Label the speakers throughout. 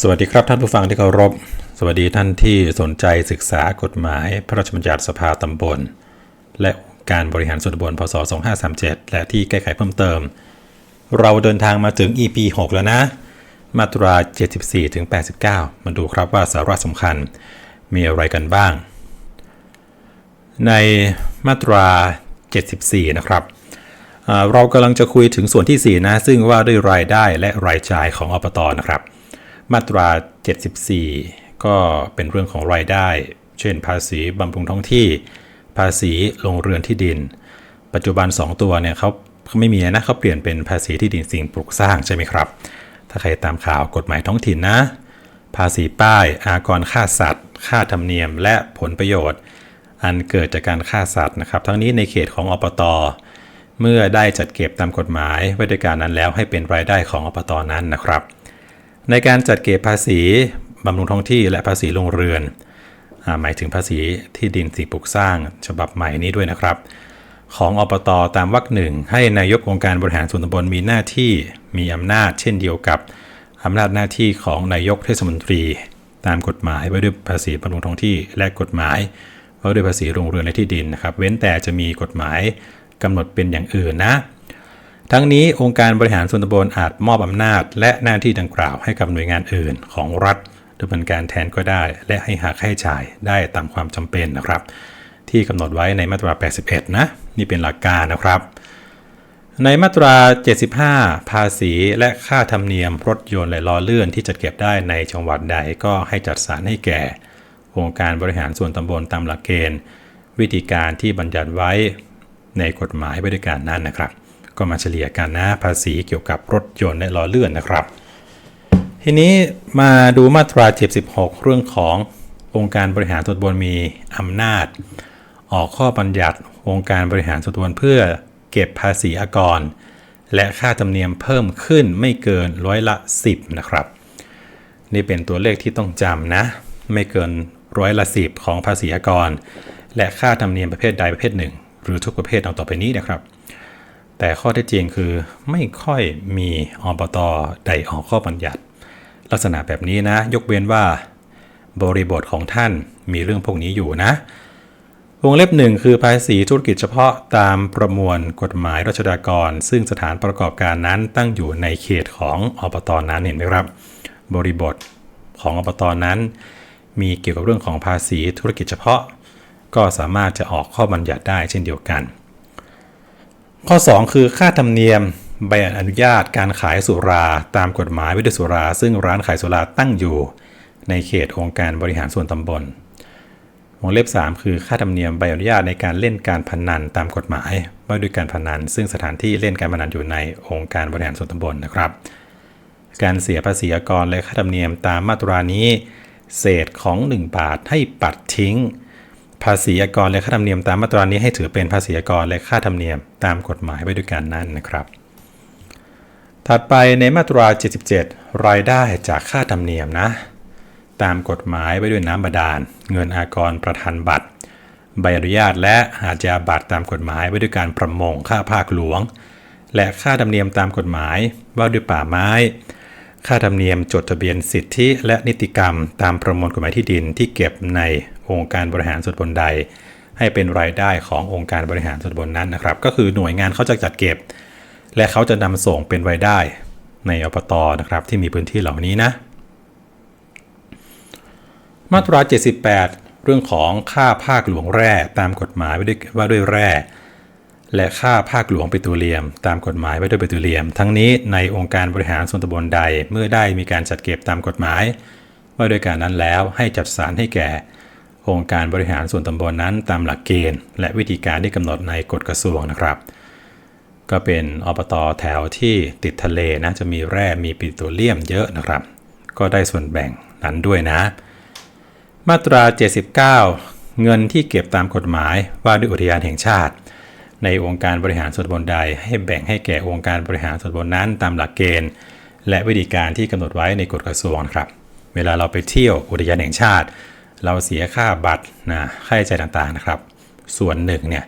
Speaker 1: สวัสดีครับท่านผู้ฟังที่เคารพ สวัสดีท่านที่สนใจศึกษากฎหมาย พระราชบัญญัติสภาตำบล และการบริหารส่วนตำบลพศ 2537 และที่แก้ไขเพิ่มเติม เราเดินทางมาถึง EP 6 แล้วนะ มาตรา 74 ถึง 89 มาดูครับว่าสาระสำคัญมีอะไรกันบ้าง ในมาตรา 74 นะครับเรากำลังจะคุยถึงส่วนที่ 4 นะ ซึ่งว่าด้วยรายได้และรายจ่ายของอบตนะครับ มาตรา 74 ก็เป็นเรื่องของรายได้ เช่น ภาษีบำรุงท้องที่ ภาษีโรงเรือนที่ดิน ปัจจุบัน 2 ตัวเนี่ยเขาไม่มีนะเขาเปลี่ยนเป็นภาษีที่ดินสิ่งปลูกสร้างใช่ไหมครับ ถ้าใครตามข่าวกฎหมายท้องถิ่นนะ ภาษีป้าย อากรค่าสัตว์ ค่าธรรมเนียม และผลประโยชน์ อันเกิดจากการฆ่าสัตว์นะครับ ทั้งนี้ในเขตของอบตเมื่อได้จัดเก็บตามกฎหมายไว้ด้วยการนั้นแล้วให้เป็นรายได้ของอบตนั้นนะครับ ในการจัดเก็บภาษีบำรุงท้องที่และภาษีโรงเรือนอหมายถึงภาษีที่ดินสิ่งปลูกสร้าง ฉบับใหม่นี้ด้วยนะครับ ของอบตตามวรรคหนึ่งให้นายกองค์การบริหารส่วนตำบลมีหน้าที่มีอำนาจเช่นเดียวกับอำนาจหน้าที่ของนายกเทศมนตรี ตามกฎหมายไว้ด้วยภาษีบำรุงท้องที่และกฎหมายไว้ด้วยภาษีโรงเรือนและที่ดินนะครับ เว้นแต่จะมีกฎหมายกำหนดเป็นอย่างอื่นนะ ทั้งนี้องค์การบริหารส่วนตำบลอาจมอบอำนาจ และหน้าที่ดังกล่าวให้กับหน่วยงานอื่นของรัฐดำเนินการแทนก็ได้ และให้หาค่าใช้จ่ายได้ตามความจำเป็นนะครับ ที่กำหนดไว้ในมาตรา 81 นะ นี่เป็นหลักการนะครับ ในมาตรา 75 ภาษีและค่าธรรมเนียมรถยนต์และล้อเลื่อนที่จัดเก็บได้ในจังหวัดใดก็ให้จัดสรรให้แก่องค์การบริหารส่วนตำบลตามหลักเกณฑ์ วิธีการที่บัญญัติไว้ในกฎหมายบริการนั้นนะครับ ก็มาเฉลี่ยกันนะ ภาษีเกี่ยวกับรถยนต์และล้อเลื่อนนะครับ ทีนี้มาดูมาตรา76 เรื่องขององค์การบริหารส่วนบลมีอำนาจ ออกข้อบัญญัติองค์การบริหารส่วนบลเพื่อเก็บภาษีอากร และค่าธรรมเนียมเพิ่มขึ้นไม่เกินร้อยละ 10 นะครับ นี่เป็นตัวเลขที่ต้องจำนะ ไม่เกินร้อยละ 10 ของภาษีอากร และค่าธรรมเนียมประเภทใดประเภทหนึ่ง หรือทุกประเภทดังต่อไปนี้นะครับ แต่ข้อเท็จจริงคือไม่ค่อยมีอบตใดออกข้อบัญญัติ ลักษณะแบบนี้นะ ยกเว้นว่า บริบทของท่านมีเรื่องพวกนี้อยู่นะ วงเล็บหนึ่งคือภาษีธุรกิจเฉพาะตามประมวลกฎหมายรัชดากร ซึ่งสถานประกอบการนั้นตั้งอยู่ในเขตของอบตนั้นเห็นไหมครับ บริบทของอบตนั้น มีเกี่ยวกับเรื่องของภาษีธุรกิจเฉพาะ ก็สามารถจะออกข้อบัญญัติได้เช่นเดียวกัน ข้อ 2 คือค่าธรรมเนียมใบอนุญาตการขายสุราตามกฎหมายวิทยสุรา ซึ่งร้านขายสุราตั้งอยู่ ในเขตองค์การบริหารส่วนตำบลวงเล็บ 3 คือค่าธรรมเนียมใบอนุญาตในการเล่นการพนันตามกฎหมายว่าด้วยการพนัน ซึ่งสถานที่เล่นการพนันอยู่ในองค์การบริหารส่วนตำบลนะครับ การเสียภาษีอากรและค่าธรรมเนียมตามมาตรานี้ เศษของ 1 บาทให้ปัดทิ้ง ภาษีอากรและค่าธรรมเนียมตามมาตรานี้ให้ถือเป็นภาษีอากรและค่าธรรมเนียมตามกฎหมายไว้ด้วยกันนั่นนะครับ ถัดไปในมาตรา 77 รายได้จากค่าธรรมเนียมนะ ตามกฎหมายไว้ด้วยน้ำบาดาล เงินอากรประธานบัตร ใบอนุญาตและอาชญาบัตรตามกฎหมายไว้ด้วยการประมงค่าภาคหลวง และค่าธรรมเนียมตามกฎหมายว่าด้วยป่าไม้ ค่าธรรมเนียมจดทะเบียนสิทธิและนิติกรรม ตามประมวลกฎหมายที่ดินที่เก็บในองค์การบริหารส่วนตำบลใด ให้เป็นรายได้ขององค์การบริหารส่วนตำบลนั้นนะครับ ก็คือหน่วยงานเขาจะจัดเก็บ และเขาจะนำส่งเป็นรายได้ในอบตนะครับ ที่มีพื้นที่เหล่านี้นะ มาตรา 78 เรื่องของค่าภาคหลวงแร่ตามกฎหมายว่าด้วยว่าด้วยแร่ และค่าภาคหลวงปิโตรเลียม ตามกฎหมายไว้ด้วยปิโตรเลียม ทั้งนี้ในองค์การบริหารส่วนตำบลใดเมื่อได้มีการจัดเก็บตามกฎหมาย ว่าด้วยการนั้นแล้วให้จัดสรรให้แก่ องค์การบริหารส่วนตำบลนั้นตามหลักเกณฑ์ และวิธีการที่กำหนดในกฎกระทรวงนะครับ ก็เป็นอบตแถวที่ติดทะเลนะจะมีแร่มีปิโตรเลียมเยอะนะครับ ก็ได้ส่วนแบ่งนั้นด้วยนะ มาตรา 79 เงินที่เก็บตามกฎหมายว่าด้วยอุทยานแห่งชาติ ในองค์การบริหารส่วนตำบลใด ให้แบ่งให้แก่องค์การบริหารส่วนตำบลนั้นตามหลักเกณฑ์ และวิธีการที่กำหนดไว้ในกฎกระทรวงครับ เวลาเราไปเที่ยวอุทยานแห่งชาติ เราเสียค่าบัตรนะค่าใช้จ่ายต่างๆนะครับ ส่วนหนึ่งเนี่ย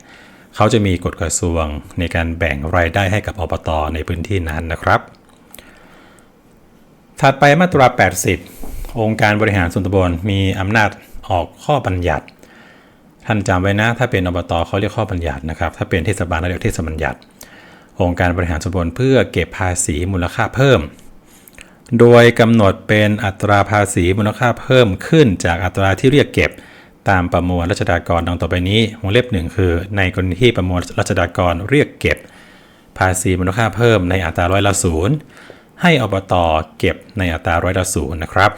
Speaker 1: เขาจะมีกฎกระทรวงในการแบ่งรายได้ให้กับอบตในพื้นที่นั้นนะครับ ถัดไปมาตรา 80 องค์การบริหารส่วนตำบลมีอำนาจออกข้อบัญญัติ ท่านจำไว้นะ ถ้าเป็นอบตเขาเรียกข้อบัญญัตินะครับ ถ้าเป็นเทศบาลเขาเรียกเทศบัญญัติ องค์การบริหารส่วนบลเพื่อเก็บภาษีมูลค่าเพิ่ม โดยกำหนดเป็นอัตราภาษีมูลค่าเพิ่มขึ้นจากอัตราที่เรียกเก็บตามประมวลรัชดากรดังต่อไปนี้ วงเล็บหนึ่งคือ ในกรณีที่ประมวลรัชดากรเรียกเก็บ ภาษีมูลค่าเพิ่มในอัตราร้อยละศูนย์ให้อบตเก็บในอัตราร้อยละศูนย์นะครับ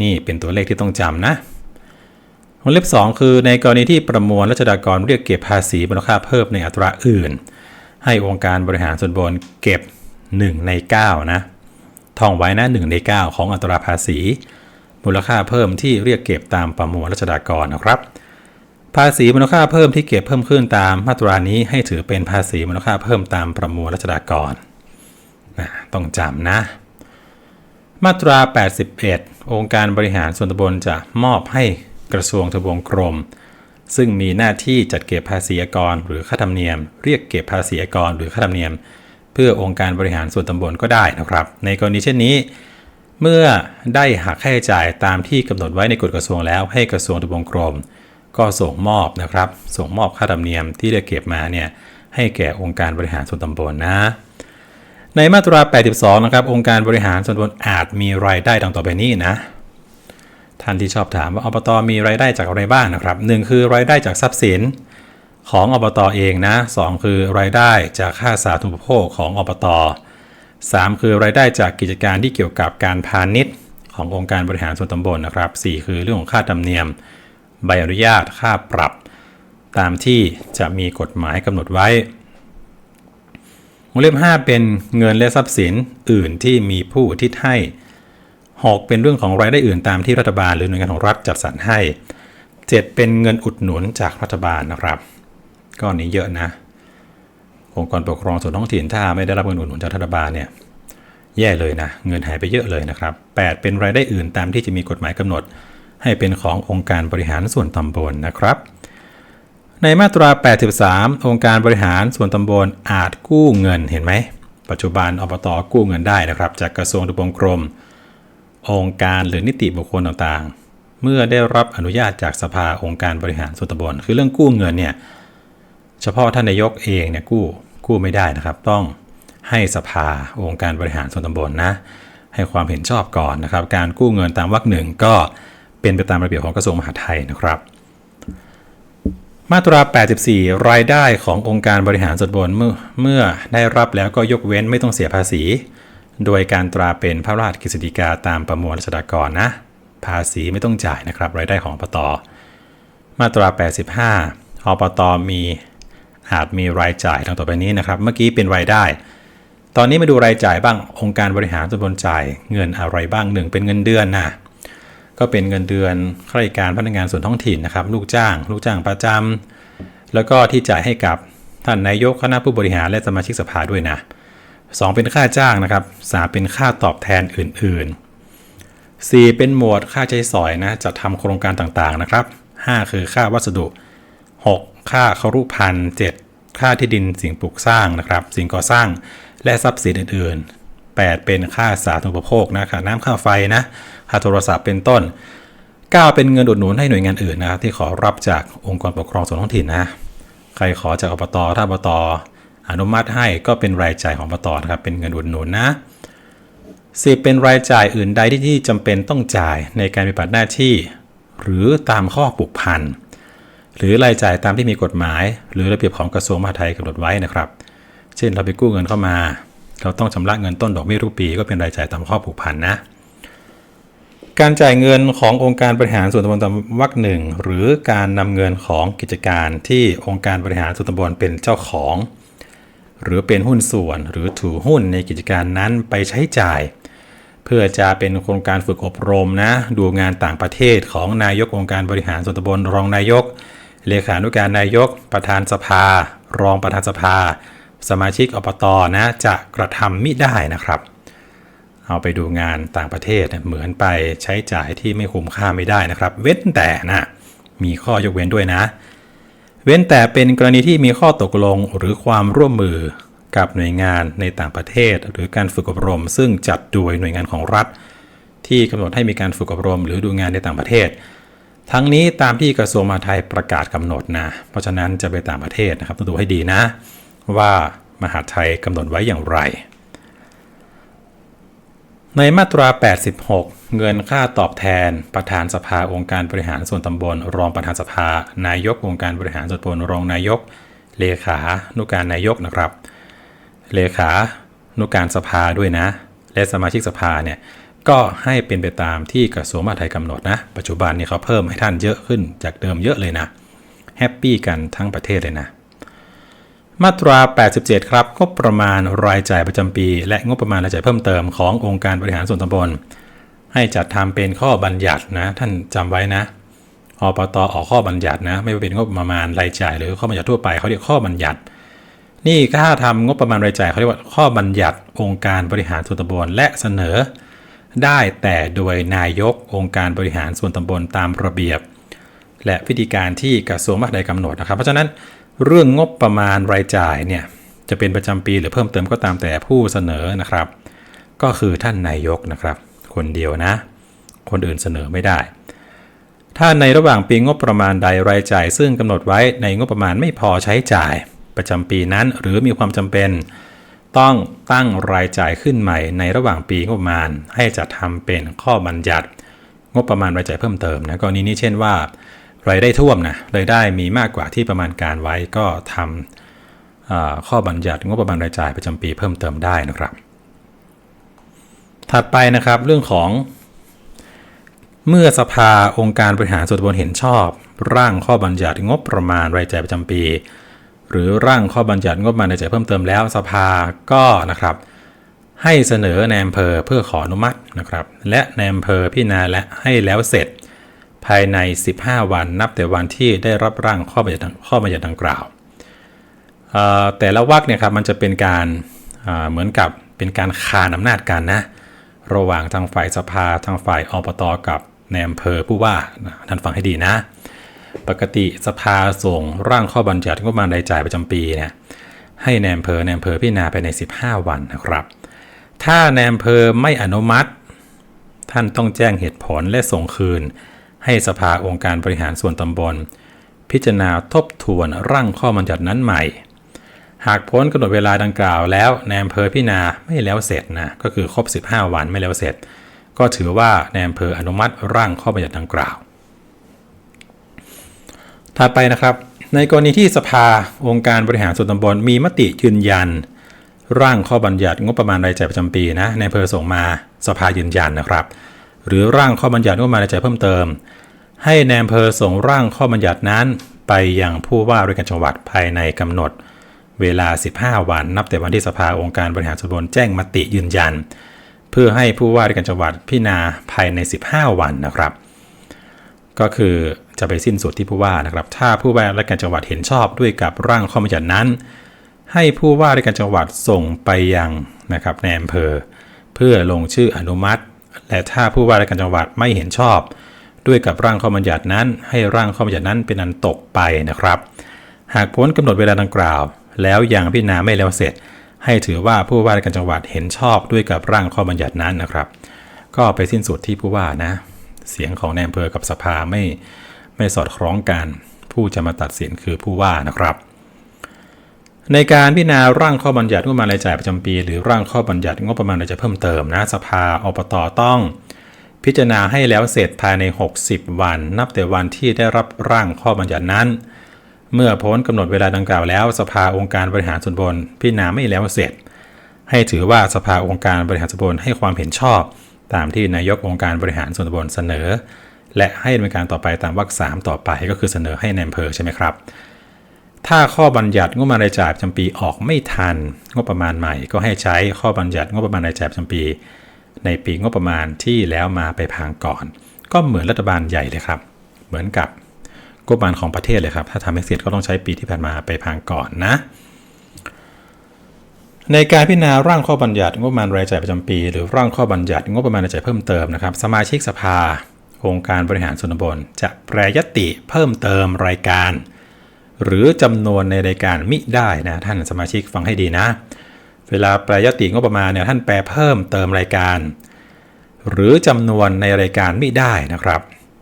Speaker 1: นี่เป็นตัวเลขที่ต้องจำนะ วงเล็บ 2 คือในกรณีที่ประมวลรัชดากรเรียกเก็บภาษีมูลค่าเพิ่มในอัตราอื่น ให้องค์การบริหารส่วนบลเก็บ 1 ใน 9 นะท่องไว้นะ1ใน 9 ของอัตราภาษี มูลค่าเพิ่มที่เรียกเก็บตามประมวลรัชดากรนะครับ ภาษีมูลค่าเพิ่มที่เก็บเพิ่มขึ้นตามมาตรานี้ให้ถือเป็นภาษีมูลค่าเพิ่มตามประมวลรัชดากรนะต้องจำนะ มาตรา 81 องค์การบริหารส่วนตำบลจะมอบให้ กระทรวงทบวงกรม ซึ่งมีหน้าที่จัดเก็บภาษีอากรหรือค่าธรรมเนียม เรียกเก็บภาษีอากรหรือค่าธรรมเนียม เพื่อองค์การบริหารส่วนตำบลก็ได้นะครับ ในกรณีเช่นนี้ เมื่อได้หักค่าใช้จ่ายตามที่กำหนดไว้ในกฎกระทรวงแล้ว ให้กระทรวงทบวงกรม ก็ส่งมอบนะครับ ส่งมอบค่าธรรมเนียมที่ได้เก็บมาเนี่ยให้แก่องค์การบริหารส่วนตำบลนะในมาตรา 82 นะครับ องค์การบริหารส่วนตำบลอาจมีรายได้ดังต่อไปนี้นะ ท่านที่ชอบถามว่าอบตมีรายได้จากอะไรบ้างนะครับ 1 คือรายได้จากทรัพย์สินของอบตเองนะ2คือรายได้จากค่าสาธารณูปโภคของอบต 3 คือรายได้จากกิจการที่เกี่ยวกับการพาณิชย์ ขององค์การบริหารส่วนตำบลนะครับ 4 คือเรื่องของค่าธรรมเนียม ใบอนุญาตค่าปรับ ตามที่จะมีกฎหมายกำหนดไว้วงเล็บ5เป็นเงินและทรัพย์สินอื่นที่มีผู้ทิศให้ 6เป็นเรื่องของรายได้อื่นตามที่รัฐบาลหรือหน่วยงานของรัฐจัดสรรให้ 7 เป็นเงินอุดหนุนจากรัฐบาลนะครับก็นนี้เยอะนะองค์กรปกครองส่วนท้องถิ่นถ้าไม่ได้รับเงินอุดหนุนจากรัฐบาลเนี่ยแย่เลยนะเงินหายไปเยอะเลยนะครับ 8 เป็นรายได้อื่นตามที่จะมีกฎหมายกำหนด ให้เป็นขององค์การบริหารส่วนตำบลนะครับ ในมาตรา 83 องค์การบริหารส่วนตำบลอาจกู้เงินเห็นไหมปัจจุบันอบตกู้เงินได้นะครับ จากกระทรวงทบงกรม องค์การหรือนิติบุคคลต่างๆ เมื่อได้รับอนุญาตจากสภาองค์การบริหารส่วนตำบลคือเรื่องกู้เงินเนี่ยเฉพาะท่านนายกเองเนี่ยกู้กู้ไม่ได้นะครับ ต้องให้สภาองค์การบริหารส่วนตำบลนะ ให้ความเห็นชอบก่อนนะครับ การกู้เงินตามวรรคหนึ่งก็เป็นไปตามระเบียบของกระทรวงมหาดไทยนะครับ มาตรา 84 รายได้ขององค์การบริหารส่วนตำบลเมื่อเมื่อได้รับแล้วก็ยกเว้นไม่ต้องเสียภาษี โดยการตราเป็นพระราชกฤษฎีกาตามประมวลรัชดากรนะ ภาษีไม่ต้องจ่ายนะครับรายได้ของอบตมาตรา 85อบตมีอาจมีรายจ่ายดังต่อไปนี้นะครับ เมื่อกี้เป็นรายได้ ตอนนี้มาดูรายจ่ายบ้างองค์การบริหารส่วนบลจ่ายเงินอะไรบ้างหนึ่งเป็นเงินเดือนนะก็เป็นเงินเดือนข้าราชการพนักงานส่วนท้องถิ่นนะครับ ลูกจ้าง ลูกจ้างประจำแล้วก็ที่จ่ายให้กับท่านนายกคณะผู้บริหารและสมาชิกสภาด้วยนะ สองเป็นค่าจ้างนะครับสามเป็นค่าตอบแทนอื่น ๆ 4 เป็นหมวดค่าใช้สอยนะจะทำโครงการต่างๆนะครับ 5 คือค่าวัสดุ 6 ค่าครุพันธ์7ค่าที่ดินสิ่งปลูกสร้างนะครับ สิ่งก่อสร้างและทรัพย์สินอื่น ๆ 8 เป็นค่าสาธารณูปโภคนะค่าน้ำค่าไฟนะค่าโทรศัพท์เป็นต้น 9 เป็นเงินอุดหนุนให้หน่วยงานอื่นนะครับที่ขอรับจากองค์กรปกครองส่วนท้องถิ่นนะใครขอจากอบตถ้าอบต อนุมัติให้ก็เป็นรายจ่ายของอบตนะครับเป็นเงินอุดหนุนนะสิเป็นรายจ่ายอื่นใดที่ที่จำเป็นต้องจ่ายในการปฏิบัติหน้าที่ หรือตามข้อผูกพันหรือรายจ่ายตามที่มีกฎหมาย หรือระเบียบของกระทรวงมหาดไทยกำหนดไว้นะครับ เช่นเราไปกู้เงินเข้ามา เราต้องชำระเงินต้นดอกเบี้ยทุกปี ก็เป็นรายจ่ายตามข้อผูกพันนะ การจ่ายเงินขององค์การบริหารส่วนตำบลตามวรรคหนึ่งหรือการนำเงินของกิจการที่องค์การบริหารส่วนตำบลเป็นเจ้าของ หรือเป็นหุ้นส่วนหรือถือหุ้นในกิจการนั้นไปใช้จ่าย เพื่อจะเป็นโครงการฝึกอบรมนะ ดูงานต่างประเทศของนายกองค์การบริหารส่วนตำบลรองนายก เลขานุการนายก ประธานสภา รองประธานสภา สมาชิกอบตนะจะกระทำมิได้นะครับ เอาไปดูงานต่างประเทศเหมือนไปใช้จ่ายที่ไม่คุ้มค่าไม่ได้นะครับ เว้นแต่นะมีข้อยกเว้นด้วยนะ เว้นแต่เป็นกรณีที่มีข้อตกลงหรือความร่วมมือกับหน่วยงานในต่างประเทศ หรือการฝึกอบรม ซึ่งจัดโดยหน่วยงานของรัฐ ที่กำหนดให้มีการฝึกอบรม หรือดูงานในต่างประเทศ ทั้งนี้ตามที่กระทรวงมหาดไทยประกาศกำหนดนะเพราะฉะนั้นจะไปต่างประเทศนะครับต้องดูให้ดีนะ ว่ามหาดไทยกำหนดไว้อย่างไร ในมาตรา 86 เงินค่าตอบแทน ประธานสภาองค์การบริหารส่วนตำบล รองประธานสภา นายกองค์การบริหารส่วนตำบลรองนายก เลขานุการนายกนะครับ เลขานุการสภาด้วยนะ และสมาชิกสภาเนี่ยก็ให้เป็นไปตามที่กระทรวงมหาดไทยกำหนดนะ ปัจจุบันนี้เขาเพิ่มให้ท่านเยอะขึ้นจากเดิมเยอะเลยนะแฮปปี้กันทั้งประเทศเลยนะ มาตรา 87 ครับงบประมาณรายจ่ายประจำปี และงบประมาณรายจ่ายเพิ่มเติมขององค์การบริหารส่วนตำบล ให้จัดทำเป็นข้อบัญญัตินะ ท่านจำไว้นะอปตออกข้อบัญญัตินะ ไม่ว่าเป็นงบประมาณรายจ่าย หรือข้อบัญญัติทั่วไปเขาเรียกข้อบัญญัติ นี่ถ้าทำงบประมาณรายจ่ายเขาเรียกว่าข้อบัญญัติองค์การบริหารส่วนตำบลและเสนอ ได้แต่โดยนายกองค์การบริหารส่วนตำบลตามระเบียบ และวิธีการที่กระทรวงมหาดไทยกำหนดนะครับ เพราะฉะนั้น เรื่องงบประมาณรายจ่ายเนี่ยจะเป็นประจำปีหรือเพิ่มเติมก็ตามแต่ผู้เสนอนะครับ ก็คือท่านนายกนะครับ คนเดียวนะ คนอื่นเสนอไม่ได้ ถ้าในระหว่างปีงบประมาณใดรายจ่าย ซึ่งกำหนดไว้ในงบประมาณไม่พอใช้จ่าย ประจำปีนั้น หรือมีความจำเป็น ต้องตั้งรายจ่ายขึ้นใหม่ ในระหว่างปีงบประมาณให้จัดทำเป็นข้อบัญญัติ งบประมาณรายจ่ายเพิ่มเติมนะกรณีนี้เช่นว่า รายได้ท่วมนะรายได้มีมากกว่าที่ประมาณการไว้ก็ทำข้อบัญญัติงบประมาณรายจ่ายประจำปีเพิ่มเติมได้นะครับ ถัดไปนะครับเรื่องของเมื่อสภาองค์การบริหารส่วนตำบลเห็นชอบ ร่างข้อบัญญัติงบประมาณรายจ่ายประจำปี หรือร่างข้อบัญญัติงบประมาณรายจ่ายเพิ่มเติมแล้วสภาก็นะครับ ให้เสนอในอำเภอเพื่อขออนุมัตินะครับ และในอำเภอพิจารณาและให้แล้วเสร็จ ภายใน 15 วันนับแต่วันที่ได้รับร่างข้อบัญญัติข้อบัญญัติดังกล่าว แต่ละวรรคเนี่ยครับมันจะเป็นการเหมือนกับเป็นการคานอำนาจกันนะระหว่างทางฝ่ายสภาทางฝ่ายอบตกับในอำเภอผู้ว่าท่านฟังให้ดีนะ ปกติสภาส่งร่างข้อบัญญัติงบประมาณรายจ่ายประจำปีเนี่ยให้ในอำเภอในอำเภอพิจารณาไปใน 15 วันนะครับ ถ้าในอำเภอไม่อนุมัติ ท่านต้องแจ้งเหตุผลและส่งคืน ให้สภาองค์การบริหารส่วนตำบล พิจารณาทบทวนร่างข้อบัญญัตินั้นใหม่ หากพ้นกำหนดเวลาดังกล่าวแล้วในอำเภอพิจารณาไม่แล้วเสร็จนะก็คือครบ 15 วันไม่แล้วเสร็จ ก็ถือว่าในอำเภออนุมัติร่างข้อบัญญัติดังกล่าวถัดไปนะครับ ในกรณีที่สภาองค์การบริหารส่วนตำบลมีมติยืนยัน ร่างข้อบัญญัติงบประมาณรายจ่ายประจำปีนะในอำเภอส่งมาสภายืนยันนะครับ หรือร่างข้อบัญญัติงบประมาณรายจ่ายเพิ่มเติม ให้ในอำเภอส่งร่างข้อบัญญัตินั้นไปยังผู้ว่าราชการจังหวัดภายในกำหนด เวลา 15 วัน นับแต่วันที่สภาองค์การบริหารส่วนตำบลแจ้งมติยืนยัน เพื่อให้ผู้ว่าราชการจังหวัดพิจารณาภายใน 15 วันนะครับ ก็คือจะไปสิ้นสุดที่ผู้ว่านะครับ ถ้าผู้ว่าราชการจังหวัดเห็นชอบด้วยกับร่างข้อบัญญัตินั้น ให้ผู้ว่าราชการจังหวัดส่งไปยังนะครับในอำเภอ เพื่อลงชื่ออนุมัติ และถ้าผู้ว่าราชการจังหวัดไม่เห็นชอบ ด้วยกับร่างข้อบัญญัตินั้น ให้ร่างข้อบัญญัตินั้นเป็นอันตกไปนะครับ หากพ้นกำหนดเวลาดังกล่าว แล้วยังพิจารณาไม่แล้วเสร็จ ให้ถือว่าผู้ว่าการจังหวัดเห็นชอบด้วยกับร่างข้อบัญญัตินั้นนะครับ ก็ไปสิ้นสุดที่ผู้ว่านะ เสียงของในอำเภอกับสภาไม่ไม่สอดคล้องกัน ผู้จะมาตัดสินคือผู้ว่านะครับ ในการพิจารณาร่างข้อบัญญัติงบประมาณรายจ่ายประจำปี หรือร่างข้อบัญญัติงบประมาณรายจ่ายเพิ่มเติมนะสภาอบตต้อง พิจารณาให้แล้วเสร็จภายใน 60 วัน นับแต่วันที่ได้รับร่างข้อบัญญัตินั้น เมื่อพ้นกำหนดเวลาดังกล่าวแล้ว สภาองค์การบริหารส่วนบลพิจารณาไม่แล้วเสร็จ ให้ถือว่าสภาองค์การบริหารส่วนบลให้ความเห็นชอบ ตามที่นายกองค์การบริหารส่วนบลเสนอ และให้ดำเนินการต่อไปตามวรรคสามต่อไปก็คือเสนอให้ในอำเภอใช่ไหมครับ ถ้าข้อบัญญัติงบประมาณรายจ่ายประจำปีออกไม่ทัน งบประมาณใหม่ ก็ให้ใช้ข้อบัญญัติงบประมาณรายจ่ายประจำปี ในปีงบประมาณที่แล้วมาไปพางก่อน ก็เหมือนรัฐบาลใหญ่เลยครับ เหมือนกับงบประมาณของประเทศเลยครับ ถ้าทำให้เสร็จก็ต้องใช้ปีที่ผ่านมาไปพางก่อนนะ ในการพิจารณาร่างข้อบัญญัติงบประมาณรายจ่ายประจำปี หรือร่างข้อบัญญัติงบประมาณรายจ่ายเพิ่มเติมนะครับ สมาชิกสภาองค์การบริหารส่วนตำบลจะแปรยติเพิ่มเติมรายการ หรือจำนวนในรายการมิได้นะท่านสมาชิกฟังให้ดีนะ เวลาแปลยติงบประมาณเนี่ยท่านแปลเพิ่มเติมรายการ หรือจำนวนในรายการไม่ได้นะครับ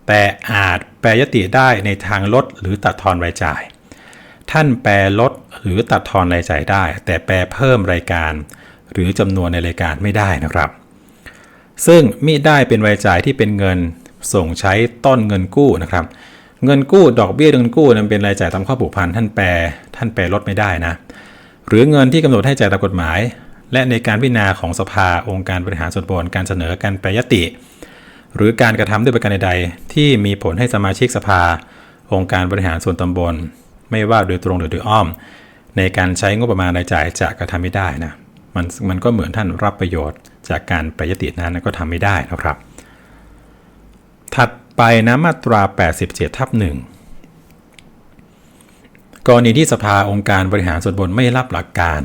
Speaker 1: แต่อาจแปลยติได้ในทางลดหรือตัดทอนรายจ่าย ท่านแปลลดหรือตัดทอนรายจ่ายได้ แต่แปลเพิ่มรายการ หรือจำนวนในรายการไม่ได้นะครับ ซึ่งมิได้เป็นรายจ่ายที่เป็นเงินส่งใช้ต้นเงินกู้นะครับ เงินกู้ดอกเบี้ยเงินกู้นั้นเป็นรายจ่ายตามข้อผูกพันท่านแปลท่านแปลลดไม่ได้นะ หรือเงินที่กำหนดให้จ่ายตามกฎหมาย และในการพิจารณาของสภาองค์การบริหารส่วนบลการเสนอการแปรยติ หรือการกระทำด้วยประการใดที่มีผลให้สมาชิกสภา องค์การบริหารส่วนตำบล ไม่ว่าโดยตรงหรือโดยอ้อม ในการใช้งบประมาณรายจ่ายจะกระทำไม่ได้นะมันมันก็เหมือนท่านรับประโยชน์ จากการแปรยตินั้นก็ทำไม่ได้นะครับ ถัดไปนะมาตรา 87 ทับ1 กรณีที่สภาองค์การบริหารส่วนบนไม่รับหลักการ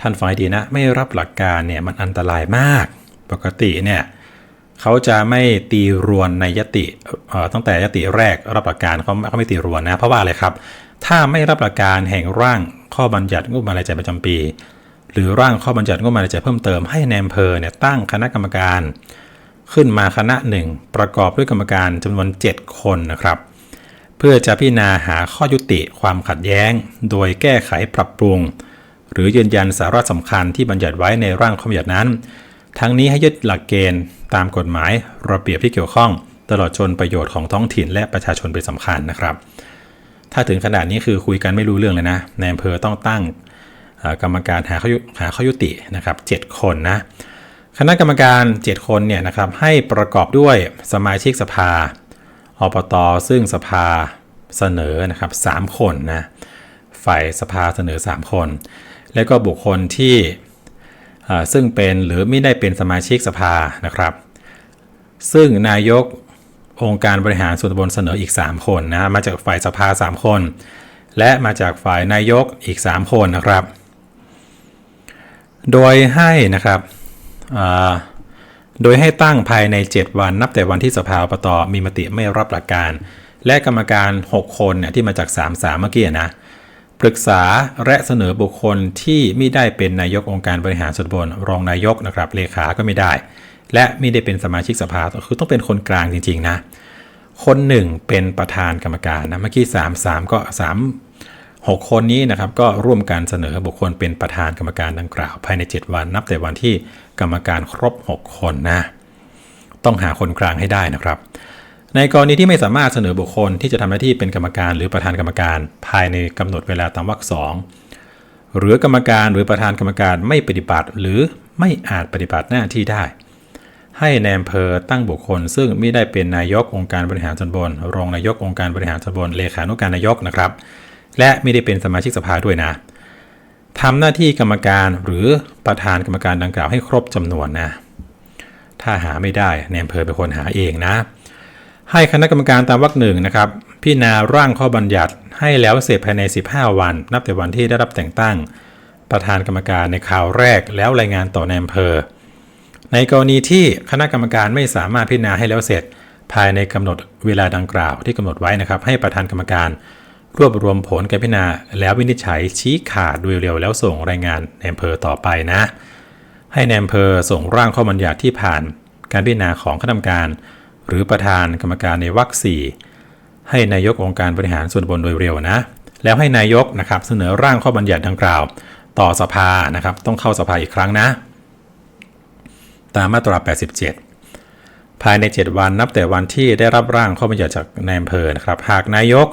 Speaker 1: ท่านฟังให้ดีนะ ไม่รับหลักการเนี่ยมันอันตรายมาก ปกติเนี่ยเขาจะไม่ตีรวนในยติตั้งแต่ยติแรกรับหลักการเขาเขาไม่ตีรวนนะเพราะว่าอะไรครับ ถ้าไม่รับหลักการแห่งร่างข้อบัญญัติงบประมาณรายจ่ายประจำปี หรือร่างข้อบัญญัติงบประมาณรายจ่ายเพิ่มเติมให้ในอำเภอเนี่ยตั้งคณะกรรมการ ขึ้นมาคณะหนึ่งประกอบด้วยกรรมการจำนวน 7 คนนะครับ พื่อจะพิจารณาหาข้อยุติความขัดแย้ง โดยแก้ไขปรับปรุง หรือยืนยันสาระสำคัญที่บัญญัติไว้ในร่างข้อบัญญัตินั้น ทั้งนี้ให้ยึดหลักเกณฑ์ตามกฎหมายระเบียบที่เกี่ยวข้อง ตลอดจนประโยชน์ของท้องถิ่นและประชาชนเป็นสำคัญนะครับ ถ้าถึงขนาดนี้คือคุยกันไม่รู้เรื่องเลยนะในอำเภอต้องตั้งกรรมการหาข้อยุหาข้อยุตินะครับ7คนนะคณะกรรมการ 7 คนเนี่ยนะครับให้ประกอบด้วยสมาชิกสภา อบตซึ่งสภาเสนอนะครับ3คนนะฝ่ายสภาเสนอ 3 คน แล้วก็บุคคลที่ซึ่งเป็นหรือไม่ได้เป็นสมาชิกสภานะครับ ซึ่งนายกองค์การบริหารส่วนตำบลเสนออีก 3 คนนะมาจากฝ่ายสภา 3 คน และมาจากฝ่ายนายกอีก 3 คนนะครับ โดยให้นะครับ โดยให้ตั้งภายใน 7 วันนับแต่วันที่สภาอบตมีมติไม่รับหลักการ และกรรมการ 6 คนเนี่ยที่มาจาก3 3เมื่อกี้นะปรึกษาและเสนอบุคคลที่ไม่ได้เป็นนายกองค์การบริหารส่วนบลรองนายกนะครับเลขา ก็ไม่ได้ และไม่ได้เป็นสมาชิกสภาคือต้องเป็นคนกลางจริงๆนะคนหนึ่งเป็นประธานกรรมการนะเมื่อกี้3 3ก็3 6 คนนี้นะครับก็ร่วมกันเสนอบุคคลเป็นประธานกรรมการดังกล่าว ภายใน 7 วันนับแต่วันที่กรรมการครบ 6 คนนะ ต้องหาคนกลางให้ได้นะครับ ในกรณีที่ไม่สามารถเสนอบุคคลที่จะทำหน้าที่เป็นกรรมการหรือประธานกรรมการ ภายในกำหนดเวลาตามวรรคสองหรือกรรมการหรือประธานกรรมการไม่ปฏิบัติ หรือไม่อาจปฏิบัติหน้าที่ได้ ให้ในอำเภอตั้งบุคคล ซึ่งไม่ได้เป็นนายกองค์การบริหารส่วนบลรองนายกองค์การบริหารส่วนบลเลขานุการนายกนะครับ และไม่ได้เป็นสมาชิกสภาด้วยนะทำหน้าที่กรรมการหรือประธานกรรมการดังกล่าวให้ครบจำนวนนะ ถ้าหาไม่ได้ในอำเภอเป็นคนหาเองนะ ให้คณะกรรมการตามวรรคหนึ่งนะครับ พิจารณาร่างข้อบัญญัติให้แล้วเสร็จภายใน 15 วัน นับแต่วันที่ได้รับแต่งตั้ง ประธานกรรมการในข่าวแรกแล้วรายงานต่อในอำเภอ ในกรณีที่คณะกรรมการไม่สามารถพิจารณาให้แล้วเสร็จ ภายในกำหนดเวลาดังกล่าวที่กำหนดไว้นะครับ ให้ประธานกรรมการ รวบรวมผลการพิจารณาแล้ววินิจฉัยชี้ขาดโดยเร็วแล้วส่งรายงานในอำเภอต่อไปนะ ให้ในอำเภอส่งร่างข้อบัญญัติที่ผ่านการพิจารณาของคณะกรรมการ หรือประธานกรรมการในวรรคสี่ให้นายกองค์การบริหารส่วนบนโดยเร็วนะ แล้วให้นายกนะครับเสนอร่างข้อบัญญัติดังกล่าว ต่อสภานะครับ ต้องเข้าสภาอีกครั้งนะ ตามมาตรา 87 ภายใน 7 วันนับแต่วันที่ได้รับร่างข้อบัญญัติจากนายอำเภอนะครับ หากนายก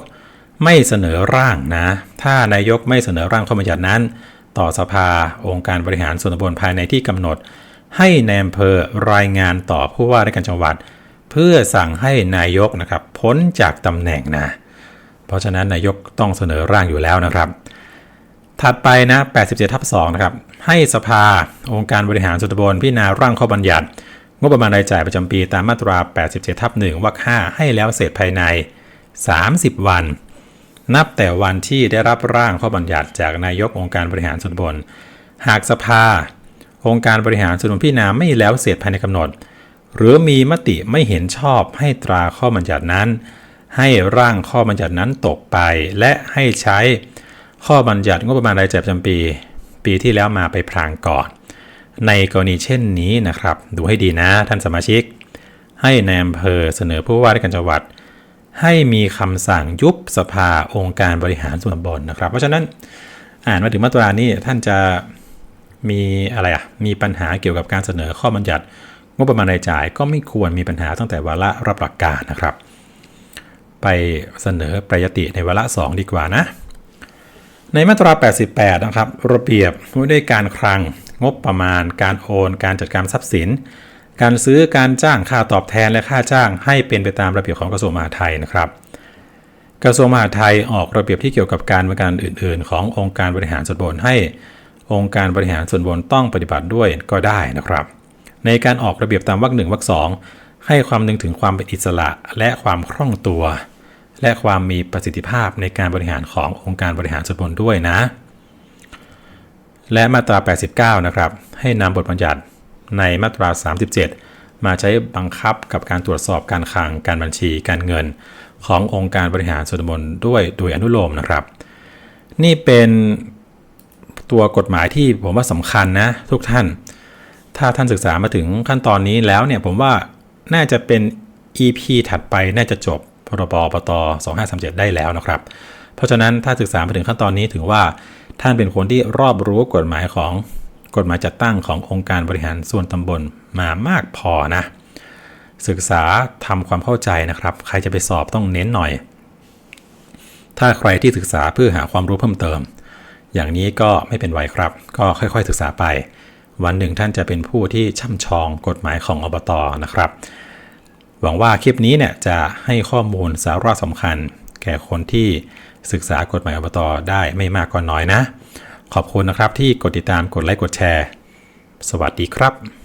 Speaker 1: ไม่เสนอร่างนะ ถ้านายกไม่เสนอร่างข้อบัญญัตินั้น ต่อสภาองค์การบริหารส่วนตำบลภายในที่กำหนด ให้ในอำเภอรายงานต่อผู้ว่าราชการจังหวัด เพื่อสั่งให้นายกนะครับพ้นจากตำแหน่งนะ เพราะฉะนั้นนายกต้องเสนอร่างอยู่แล้วนะครับ ถัดไปนะ 87ทับ2นะครับ ให้สภาองค์การบริหารส่วนตำบลพิจารณาร่างข้อบัญญัติ งบประมาณรายจ่ายประจำปีตามมาตรา 87ทับ1วรรค5ให้แล้วเสร็จภายใน 30 วัน นับแต่วันที่ได้รับร่างข้อบัญญัติจากนายกองค์การบริหารส่วนบลหากสภา องค์การบริหารส่วนบลพิจารณาไม่แล้วเสร็จภายในกำหนด หรือมีมติไม่เห็นชอบให้ตราข้อบัญญัตินั้น ให้ร่างข้อบัญญัตินั้นตกไป และให้ใช้ข้อบัญญัติงบประมาณรายจ่ายประจำปี ปีที่แล้วมาไปพรางก่อน ในกรณีเช่นนี้นะครับ ดูให้ดีนะท่านสมาชิก ให้ในอำเภอเสนอผู้ว่าราชการจังหวัด ให้มีคำสั่งยุบสภาองค์การบริหารส่วนตำบลนะครับ เพราะฉะนั้นอ่านมาถึงมาตรานี้ท่านจะมีอะไรอะมีปัญหาเกี่ยวกับการเสนอข้อบัญญัติงบประมาณรายจ่ายก็ไม่ควรมีปัญหาตั้งแต่วาระรับหลักการนะครับ ไปเสนอประยติในวาระ 2 ดีกว่านะ ในมาตรา 88 นะครับ ระเบียบว่าด้วยการคลังงบประมาณการโอน การจัดการทรัพย์สิน การซื้อการจ้างค่าตอบแทนและค่าจ้างให้เป็นไปตามระเบียบของกระทรวงมหาดไทยนะครับ กระทรวงมหาดไทยออกระเบียบที่เกี่ยวกับการบริการอื่น ๆ ขององค์การบริหารส่วนบลให้ องค์การบริหารส่วนบลต้องปฏิบัติด้วยก็ได้นะครับ ในการออกระเบียบตามวรรคหนึ่งวรรคสองให้ความนึงถึงความเป็นอิสระและความคล่องตัว และความมีประสิทธิภาพในการบริหารขององค์การบริหารส่วนบลด้วยนะ และมาตรา 89 นะครับ ให้นำบทบัญญัติ ในมาตรา 37 มาใช้บังคับกับการตรวจสอบการคลังการบัญชีการเงิน ขององค์การบริหารส่วนตำบลด้วยโดยอนุโลมนะครับ นี่เป็นตัวกฎหมายที่ผมว่าสำคัญนะทุกท่าน ถ้าท่านศึกษามาถึงขั้นตอนนี้แล้วเนี่ยผมว่าน่าจะเป็น EP ถัดไปน่าจะจบพรบปต2537 ได้แล้วนะครับ เพราะฉะนั้นถ้าศึกษามาถึงขั้นตอนนี้ถือว่าท่านเป็นคนที่รอบรู้กฎหมายของ กฎหมายจัดตั้งขององค์การบริหารส่วนตำบลมามากพอนะ ศึกษาทำความเข้าใจนะครับ ใครจะไปสอบต้องเน้นหน่อย ถ้าใครที่ศึกษาเพื่อหาความรู้เพิ่มเติม อย่างนี้ก็ไม่เป็นไรครับ ก็ค่อยๆศึกษาไป วันหนึ่งท่านจะเป็นผู้ที่ช่ำชองกฎหมายของอบตนะครับ หวังว่าคลิปนี้เนี่ยจะให้ข้อมูลสาระสำคัญ แก่คนที่ศึกษากฎหมายอบตได้ไม่มากก็น้อยนะ ขอบคุณนะครับที่กดติดตามกดไลค์กดแชร์ สวัสดีครับ